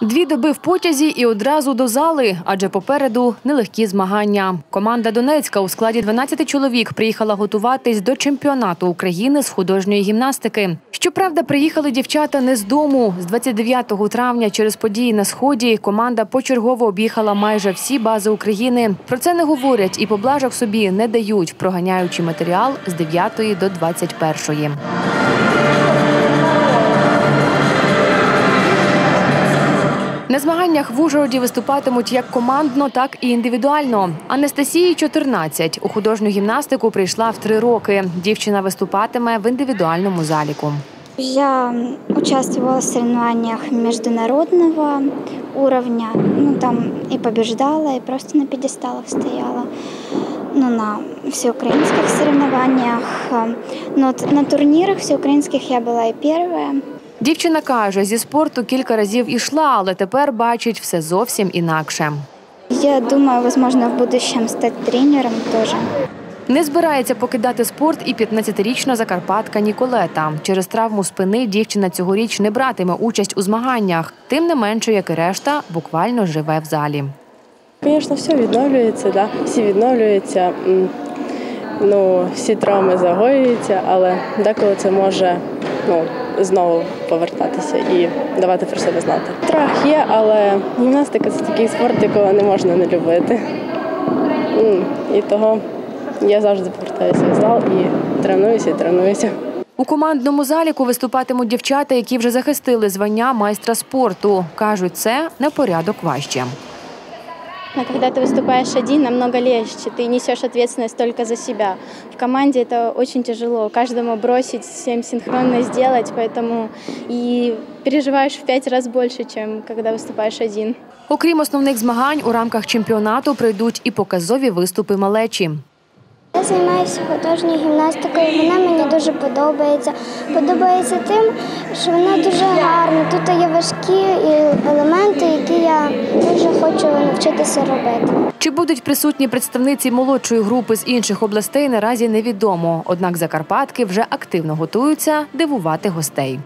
Дві доби в потязі і одразу до зали, адже попереду нелегкі змагання. Команда Донецька у складі 12 чоловік приїхала готуватись до чемпіонату України з художньої гімнастики. Щоправда, приїхали дівчата не з дому. З 29 травня через події на сході команда почергово об'їхала майже всі бази України. Про це не говорять і поблажок собі не дають, проганяючи матеріал з 9 до 21. Змаганнях в Ужгороді виступатимуть як командно, так і індивідуально. Анастасії 14. У художню гімнастику прийшла в три роки. Дівчина виступатиме в індивідуальному заліку. Я участвовала в соревнованиях международного уровня. Ну, там и побеждала, и просто на пьедесталах стояла. Ну, на всеукраинских соревнованиях. Но т- на турнирах всеукраинских я была и первая. Дівчина каже, зі спорту кілька разів ішла, але тепер бачить все зовсім інакше. Я думаю, возможно, в будущем стать тренером тоже. Не збирається покидати спорт і 15-річна закарпатка Ніколета. Через травму спини дівчина цьогоріч не братиме участь у змаганнях. Тим не менше, як і решта, буквально живе в залі. Звісно, все відновлюється, да? всі відновлюються, ну, всі травми загоюються, але деколи це може ну, знову повертатися і давати про себе знати. Страх є, але гімнастика це такий спорт, якого не можна не любити. І того я завжди повертаюся в зал і тренуюся, і тренуюся. У командному заліку виступатимуть дівчата, які вже захистили звання майстра спорту. Кажуть, це на порядок важче. Но когда ты выступаешь один, намного легче. Ты несешь ответственность только за себя. В команде это очень тяжело. Каждому бросить, всем синхронно сделать, поэтому и переживаешь в пять раз больше, чем когда выступаешь один. Окрім основних змагань, у рамках чемпіонату прийдуть і показові виступи малечі. Займаюся художньою гімнастикою. Вона мені дуже подобається. Подобається тим, що вона дуже гарна. Тут є важкі елементи, які я дуже хочу навчитися робити. Чи будуть присутні представниці молодшої групи з інших областей, наразі невідомо. Однак закарпатки вже активно готуються дивувати гостей.